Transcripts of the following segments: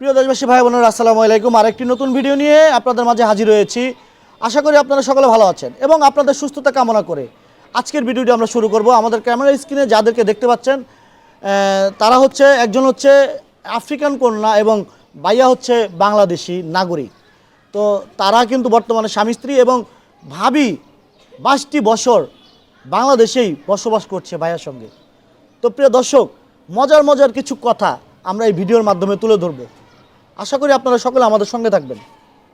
প্রিয় দেশবাসী, ভাই বোনেরা, আসসালামু আলাইকুম। আরেকটি নতুন ভিডিও নিয়ে আপনাদের মাঝে হাজির হয়েছি। আশা করি আপনারা সকলে ভালো আছেন এবং আপনাদের সুস্থতা কামনা করে আজকের ভিডিওটি আমরা শুরু করব। আমাদের ক্যামেরা স্ক্রিনে যাদেরকে দেখতে পাচ্ছেন তারা হচ্ছে, একজন হচ্ছে আফ্রিকান কন্যা এবং বাইয়া হচ্ছে বাংলাদেশি নাগরিক। তো তারা কিন্তু বর্তমানে স্বামী, স্ত্রী এবং ভাবি বাইশটি বছর বাংলাদেশেই বসবাস করছে ভাইয়ার সঙ্গে। তো প্রিয় দর্শক, মজার মজার কিছু কথা আমরা এই ভিডিওর মাধ্যমে তুলে ধরবো। আশা করি আপনারা সকলে আমাদের সঙ্গে থাকবেন।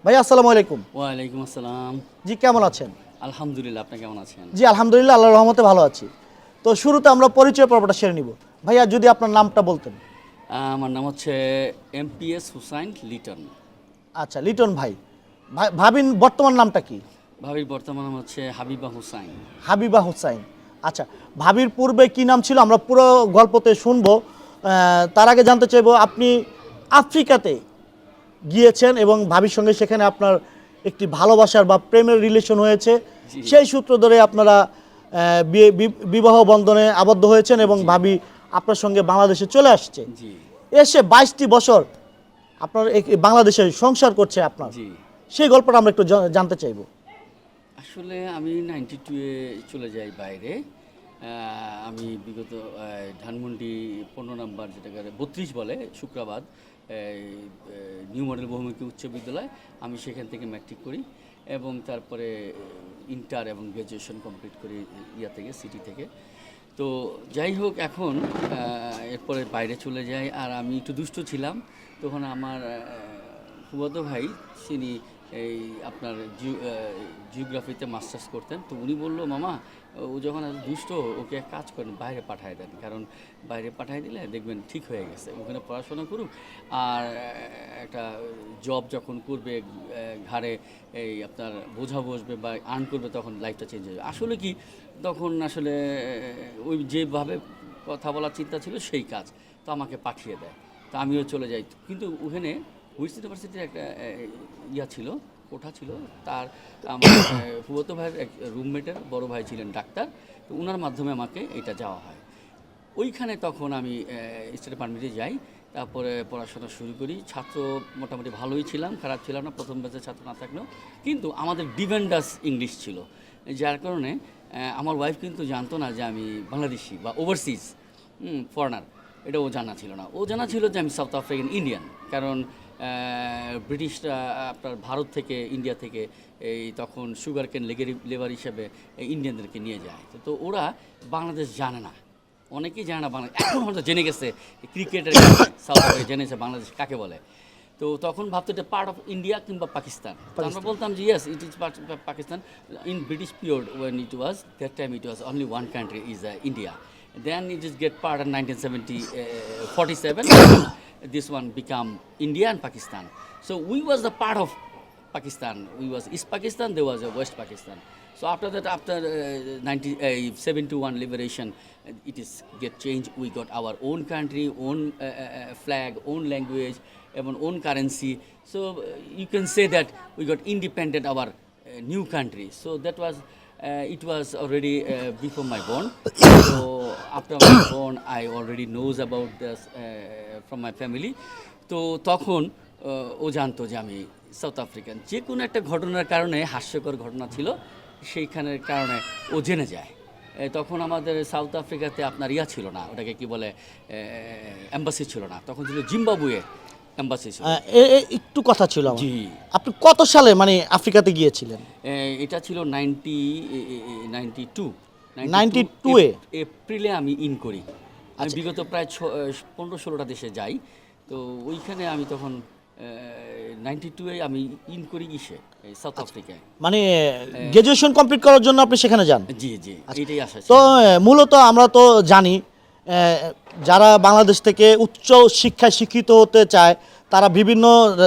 ভাই আসসালামু আলাইকুম। ওয়ালাইকুম আসসালাম। জি কেমন আছেন? আলহামদুলিল্লাহ আপনি কেমন আছেন? জি আলহামদুলিল্লাহ আল্লাহর রহমতে ভালো আছি। তো শুরুতে আমরা পরিচয় পর্বটা সেরে নিব। ভাইয়া যদি আপনার নামটা বলতেন। আমার নাম হচ্ছে এমপিএস হুসাইন লিটন। আচ্ছা লিটন ভাই। ভাই- ভাবিন বর্তমান নামটা কি? ভাবির বর্তমান নাম হচ্ছে হাবিবা হুসাইন। হাবিবা হুসাইন। আচ্ছা ভাবির পূর্বে কি নাম ছিল? আমরা পুরো গল্পতে শুনব। তার আগে জানতে চাইব আপনি আফ্রিকাতে গিয়েছেন এবং ভাবির সঙ্গে সেখানে আপনার একটি ভালোবাসার বা প্রেমের রিলেশন হয়েছে। সেই সূত্র ধরে আপনারা বিয়ে- বিবাহ বন্ধনে আবদ্ধ হয়েছেন এবং ভাবি আপনার সঙ্গে বাংলাদেশে চলে আসছে। এসে বাইশটি বছর আপনার বাংলাদেশে সংসার করছে আপনার। সেই গল্পটা আমরা একটু জানতে চাইব। আসলে আমি নাইনটি টুয়ে চলে যাই বাইরে। আমি বিগত ধানমন্ডি পনেরো নাম্বার যেটাকে বত্রিশ বলে শুক্রাবাদ। নিউ মডেল বহুমুখী উচ্চ বিদ্যালয়। আমি সেখান থেকে ম্যাট্রিক করি এবং তারপরে ইন্টার এবং গ্র্যাজুয়েশন কমপ্লিট করি ইয়া থেকে, সিটি থেকে। তো যাই হোক, এখন এরপরে বাইরে চলে যাই। আর আমি একটু দুষ্ট ছিলাম। তখন আমার ফুবত ভাই, তিনি এই আপনার জিওগ্রাফিতে মাস্টার্স করতেন, তো উনি বলল, মামা, ও যখন দুষ্ট, ওকে এক কাজ করেন, বাইরে পাঠায় দেন। কারণ বাইরে পাঠায় দিলে দেখবেন ঠিক হয়ে গেছে, ওখানে পড়াশোনা করুক। আর একটা জব যখন করবে ঘাড়ে এই আপনার বোঝা বসবে বা আর্ন করবে, তখন লাইফটা চেঞ্জ হয়ে যাবে। আসলে কি, তখন আসলে ওই যেভাবে কথা বলার চিন্তা ছিল, সেই কাজ। তো আমাকে পাঠিয়ে দেয়। তা আমিও চলে যাই। কিন্তু ওখানে উইস ইউনিভার্সিটির একটা ইয়া ছিল কোঠা ছিল। তার আমার আহ, ভাইয়ের এক রুমমেটের বড় ভাই ছিলেন ডাক্তার। তো ওনার মাধ্যমে আমাকে এটা যাওয়া হয়। ওইখানে তখন আমি স্টেট পারমিটে যাই। তারপরে পড়াশোনা শুরু করি। ছাত্র মোটামুটি ভালোই ছিলাম খারাপ ছিলাম না প্রথম ব্যাচের ছাত্র না থাকলেও। কিন্তু আমাদের ডিভেন্ডাস ইংলিশ ছিল। যার কারণে আমার ওয়াইফ কিন্তু জানতো না যে আমি বাংলাদেশি বা ওভারসিজ ফরেনার এটা ও জানা ছিল না। ও জানা ছিল যে আমি সাউথ আফ্রিকান ইন্ডিয়ান কারণ ব্রিটিশরা আপনার ভারত থেকে ইন্ডিয়া থেকে এই তখন সুগার কেন লেগের লেবার হিসেবে ইন্ডিয়ানদেরকে নিয়ে যায়। তো- তো ওরা বাংলাদেশ জানে না। অনেকেই জানে না বাংলাদেশ। এখন হয়তো জেনে গেছে ক্রিকেটের সাউথ জেনেছে বাংলাদেশ কাকে বলে। তো তখন ভাবতো এটা পার্ট অফ ইন্ডিয়া কিংবা পাকিস্তান আমরা বলতাম যে yes it is part of Pakistan in British period when it was that time it was only one country is India then it is get part is nineteen seventy in 1947 this one become india and pakistan. So we was the part of pakistan. We was east pakistan there was a west pakistan. So after that after uh, 90, uh, 71 liberation uh, it is get changed. We got our own country own uh, uh, flag own language even own currency. So uh, you can say that we got independent our uh, new country. So that was uh, it was already uh, before my born. So after my born, I already knows about this uh, from my family. তো তখন uh, ও জানতো যে আমি south African যে কোনো একটা ঘটনার কারণে হাস্যকর ঘটনা ছিল সেইখানের কারণে ও জেনে যায় তখন আমাদের সাউথ আফ্রিকাতে আপনার ইয়া ছিল না ওটাকে কি বলে এম্বাসি ছিল না তখন ছিল জিম্বাবুয়ে এম্বাসি ছিল। একটু কথা ছিল জি। আপনি কত সালে মানে আফ্রিকাতে গিয়েছিলেন? এটা ছিল নাইনটি নাইনটি টু। 92 এ? এপ্রিলে আমি ইন করি। আমি বিগত প্রায় পনেরো ষোলোটা দেশে যাই। তো ওইখানে আমি তখন নাইনটি টুয়ে আমি ইন করি ইসে সাউথ আফ্রিকায় মানে গ্রাজুয়েশন কমপ্লিট করার জন্য আপনি সেখানে যান? জি জি এইটাই আশা তো মূলত আমরা তো জানি যারা বাংলাদেশ থেকে উচ্চ শিক্ষায় শিক্ষিত হতে চায় তারা বিভিন্ন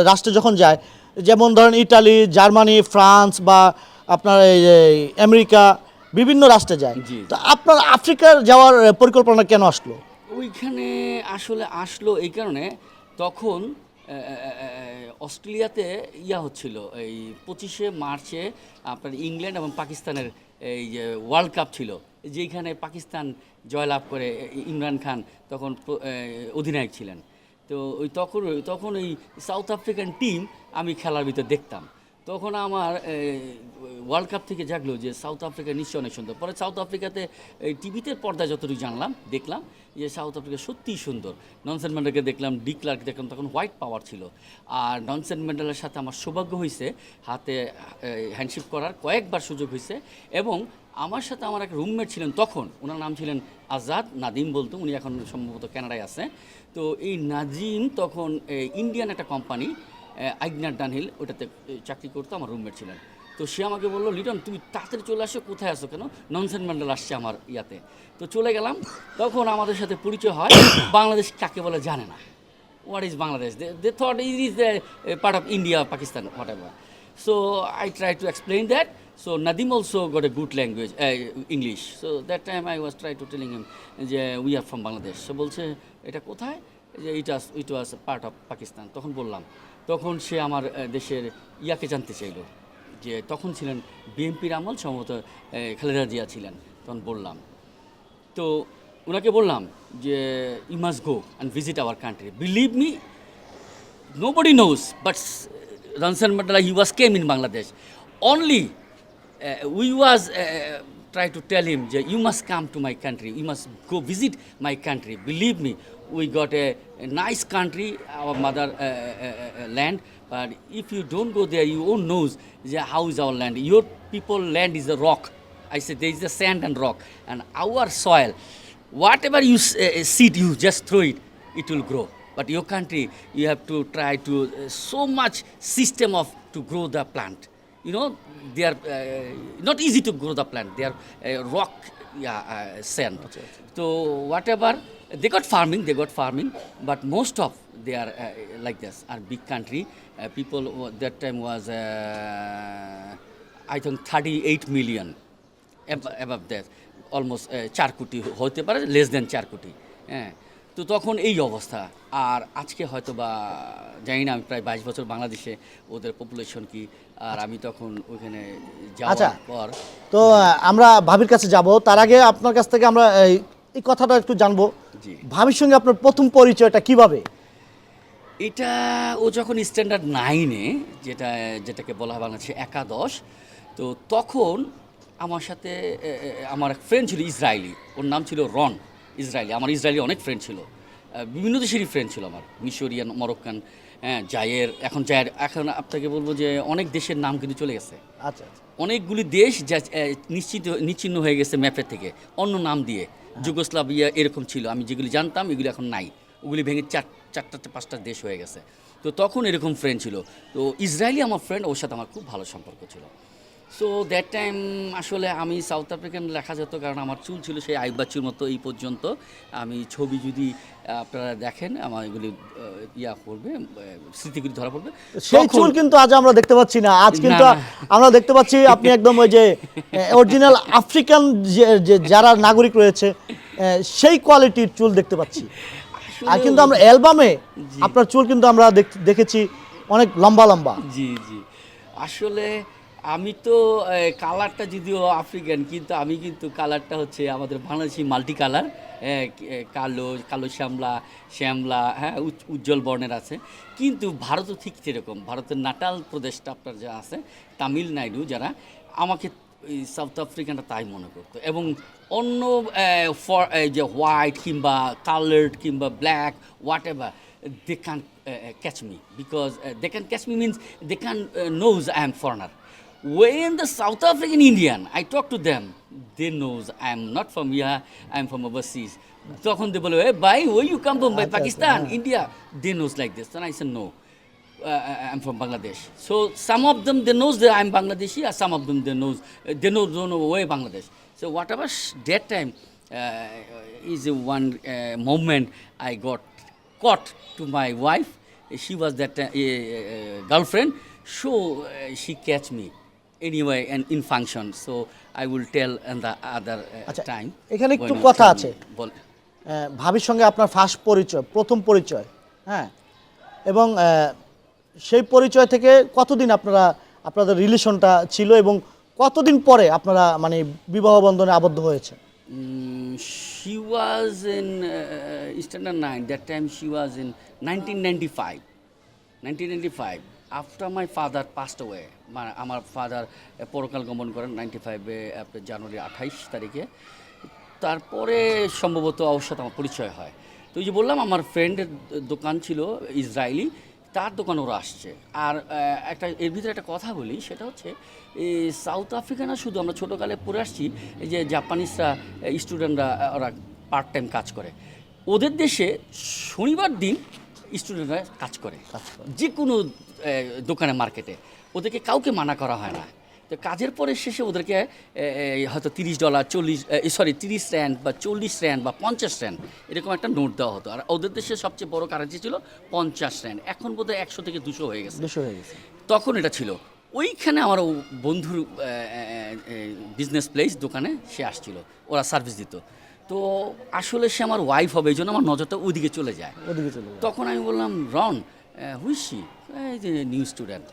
রাষ্ট্রে যখন যায় যেমন ধরেন ইটালি জার্মানি ফ্রান্স বা আপনার এই আমেরিকা বিভিন্ন রাষ্ট্রে যায়। তো আপনার আফ্রিকার যাওয়ার পরিকল্পনা কেন আসলো ওইখানে আসলে আসলো এই কারণে তখন অস্ট্রেলিয়াতে ইয়া হচ্ছিল, এই পঁচিশে মার্চে আপনার ইংল্যান্ড এবং পাকিস্তানের এই যে ওয়ার্ল্ড কাপ ছিল যেখানে পাকিস্তান জয়লাভ করে ইমরান খান তখন অধিনায়ক ছিলেন। তো ওই তখন তখন ওই সাউথ আফ্রিকান টিম আমি খেলার ভিতর দেখতাম। তখন আমার ওয়ার্ল্ড কাপ থেকে জাগলো যে সাউথ আফ্রিকা নিশ্চয় অনেক সুন্দর। পরে সাউথ আফ্রিকাতে এই টিভিতে পর্দা যতটুকু জানলাম, দেখলাম যে সাউথ আফ্রিকা সত্যিই সুন্দর। ননসেন ম্যান্ডেলকে দেখলাম, ডি ক্লার্ক দেখলাম, তখন হোয়াইট পাওয়ার ছিল। আর ননসেন ম্যান্ডেলের সাথে আমার সৌভাগ্য হয়েছে, হাতে হ্যান্ডশিপ করার কয়েকবার সুযোগ হয়েছে এবং আমার সাথে আমার এক রুমমেট ছিলেন তখন, ওনার নাম ছিলেন আজাদ নাদিম বলতো, উনি এখন সম্ভবত কানাডায় আছে। তো এই নাজিম তখন ইন্ডিয়ান একটা কোম্পানি আইগনার ডানহিল, ওটাতে চাকরি করতো, আমার রুমমেট ছিলেন। তো সে আমাকে বলল, লিটন, তুমি তাতে চলে আসো, কোথায় আসো কেন? ননসেন ম্যান্ডেল আসছে আমার ইয়াতে। তো চলে গেলাম। তখন আমাদের সাথে পরিচয় হয়, বাংলাদেশ কাকে বলে জানে না। What is Bangladesh they thought is is the part of India Pakistan whatever so I try to explain that so Nadim also got a good language English so that time I was try to telling him যে we are from Bangladesh সে বলছে, এটা কোথায়? যে it was it was part of Pakistan তখন বললাম। তখন সে আমার দেশের ইয়াকে জানতে চাইলো। যে তখন ছিলেন বিএনপির আমল, সম্ভবত খালেদা জিয়া ছিলেন, তখন বললাম। তো ওনাকে বললাম যে you must go and visit our country believe me nobody knows but রনসেন Madra he was came in Bangladesh only we was try to tell him যে you must come to my country you must go visit my country believe me we got a nice country our motherland but if you don't go there you won't knows "Je, how is our land. Your people land is a rock. I said there is a sand and rock. And our soil whatever you uh, seed you just throw it it will grow. But your country you have to try to uh, so much system of to grow the plant. You know they are uh, not easy to grow the plant. They are uh, rock yeah, uh, sand so whatever they got farming they got farming but most of they are uh, like this are big country uh, people that time was uh, i think 38 million above, above that almost uh, কোটি হতে পারে less than চার কোটি হ্যাঁ তো তখন এই অবস্থা। আর আজকে হয়তো বা জানি না আমি প্রায় বাইশ বছর বাংলাদেশে ওদের পপুলেশন কি আর আমি তখন ওইখানে আচ্ছা। যাওয়ার পর তো আমরা ভাবির কাছে যাব। তার আগে আপনার কাছ থেকে আমরা এই কথাটা একটু জানব। জি। ভাবির সঙ্গে আপনার প্রথম পরিচয়টা কীভাবে? এটা ও যখন স্ট্যান্ডার্ড নাইনে যেটা যেটাকে বলা হয় বাংলাদেশে একাদশ তো তখন আমার সাথে আমার এক ফ্রেন্ড ছিল ইসরায়েলি। ওর নাম ছিল রন। ইসরায়েলি। আমার ইসরায়েলি অনেক ফ্রেন্ড ছিল। বিভিন্ন দেশেরই ফ্রেন্ড ছিল আমার। মিশরিয়ান মরক্কান হ্যাঁ জায়ের এখন জায়ের এখন আপনাকে বলব যে অনেক দেশের নাম কিন্তু চলে গেছে। আচ্ছা আচ্ছা। অনেকগুলি দেশ যা নিশ্চিত নিচ্ছিন্ন হয়ে গেছে ম্যাপের থেকে। অন্য নাম দিয়ে। যুগোস্লাভিয়া এরকম ছিল। আমি যেগুলি জানতাম এগুলি এখন নাই। ওগুলি ভেঙে চার চারটা পাঁচটা দেশ হয়ে গেছে। তো তখন এরকম ফ্রেন্ড ছিল। তো ইসরায়েলি আমার ফ্রেন্ড ওর সাথে আমার খুব ভালো সম্পর্ক ছিল। সো দ্যাট টাইম আসলে আমি সাউথ আফ্রিকান লেখা যেত কারণ আমার চুল ছিল সেই আইবাচুর মতো এই পর্যন্ত। আমি ছবি যদি আপনারা দেখেন আমার এগুলি ইয়া করবে স্মৃতিগুলি ধরা পড়বে। সেই চুল কিন্তু আজ আমরা দেখতে পাচ্ছি না। আজ কিন্তু। আমরা দেখতে পাচ্ছি আপনি একদম ওই যে অরিজিনাল আফ্রিকান যে যারা নাগরিক রয়েছে সেই কোয়ালিটির চুল দেখতে পাচ্ছি। আর কিন্তু আমরা অ্যালবামে আপনার চুল কিন্তু আমরা দেখ- দেখেছি অনেক লম্বা লম্বা। জি জি। আসলে আমি তো কালারটা যদিও আফ্রিকান কিন্তু আমি কিন্তু কালারটা হচ্ছে আমাদের বাংলাদেশি মাল্টি কালার কালো কালো শ্যামলা শ্যামলা হ্যাঁ উজ্জ্বল বর্ণের আছে। কিন্তু ভারতও ঠিক সেরকম। ভারতের নাটাল প্রদেশটা আপনার যা আছে তামিলনাড়ু যারা আমাকে সাউথ আফ্রিকানরা তাই মনে করতো। এবং অন্য যে হোয়াইট কিংবা কালার্ড কিংবা black whatever they can't uh, uh, catch me because uh, they can catch me means they can uh, When the South African Indian, I talk to them, they knows I am not from here, I am from overseas. তখন they বলে, hey, bhai, where you come from? By আচ্ছা, Pakistan, আচ্ছা, India. They knows like this. And I said, no. Uh, I'm from Bangladesh. So some of them they knows that I'm Bangladeshi, or some of them they knows they know don't know where Bangladesh. So whatever sh- that time uh, is a one uh, moment I got caught to my wife. She was that uh, uh, girlfriend. So uh, she catch me anyway and in function. So I will tell in the other uh, আচ্ছা, time. এখানে একটু কথা আছে। ভাবির সঙ্গে আপনার first পরিচয় প্রথম পরিচয় হ্যাঁ এবং সেই পরিচয় থেকে কতদিন আপনারা আপনাদের রিলেশনটা ছিল এবং কতদিন পরে আপনারা মানে বিবাহ বন্ধনে আবদ্ধ হয়েছে Mm, she was in uh, standard 9. That time she was in 1995. 1995. After my father passed away মানে আমার ফাদার পরকাল গমন করেন নাইনটি ফাইভে জানুয়ারি আঠাইশ তারিখে। তারপরে সম্ভবত সাথে আমার পরিচয় হয়। তো যে বললাম, আমার ফ্রেন্ডের দোকান ছিল ইসরায়েলি তার দোকান ওরা আসছে। আর একটা, এর ভিতরে একটা কথা বলি, সেটা হচ্ছে এই সাউথ আফ্রিকা না শুধু আমরা ছোটোকালে পড়ে আসছি যে জাপানিজরা স্টুডেন্টরা ওরা পার্ট টাইম কাজ করে। ওদের দেশে শনিবার দিন স্টুডেন্টরা কাজ করে। যে কোনো দোকানে মার্কেটে ওদেরকে কাউকে মানা করা হয় না। তো কাজের পরে শেষে ওদেরকে হয়তো তিরিশ ডলার চল্লিশ সরি তিরিশ র্যান্ড বা চল্লিশ র্যান্ড বা পঞ্চাশ র্যান্ড এরকম একটা নোট দেওয়া হতো। আর ওদের দেশে সবচেয়ে বড় কারেন্সি ছিল পঞ্চাশ র্যান্ড এখন বোধহয় একশো থেকে দুশো হয়ে গেছে। দুশো হয়ে গেছে। তখন এটা ছিল। ওইখানে আমার বন্ধুর বিজনেস প্লেস দোকানে সে আসছিল। ওরা সার্ভিস দিত। তো আসলে সে আমার ওয়াইফ হবে এই জন্য আমার নজরটা ওইদিকে চলে যায়। ওদিকে চলে যায়। তখন আমি বললাম রন হুইসি এই যে নিউ স্টুডেন্ট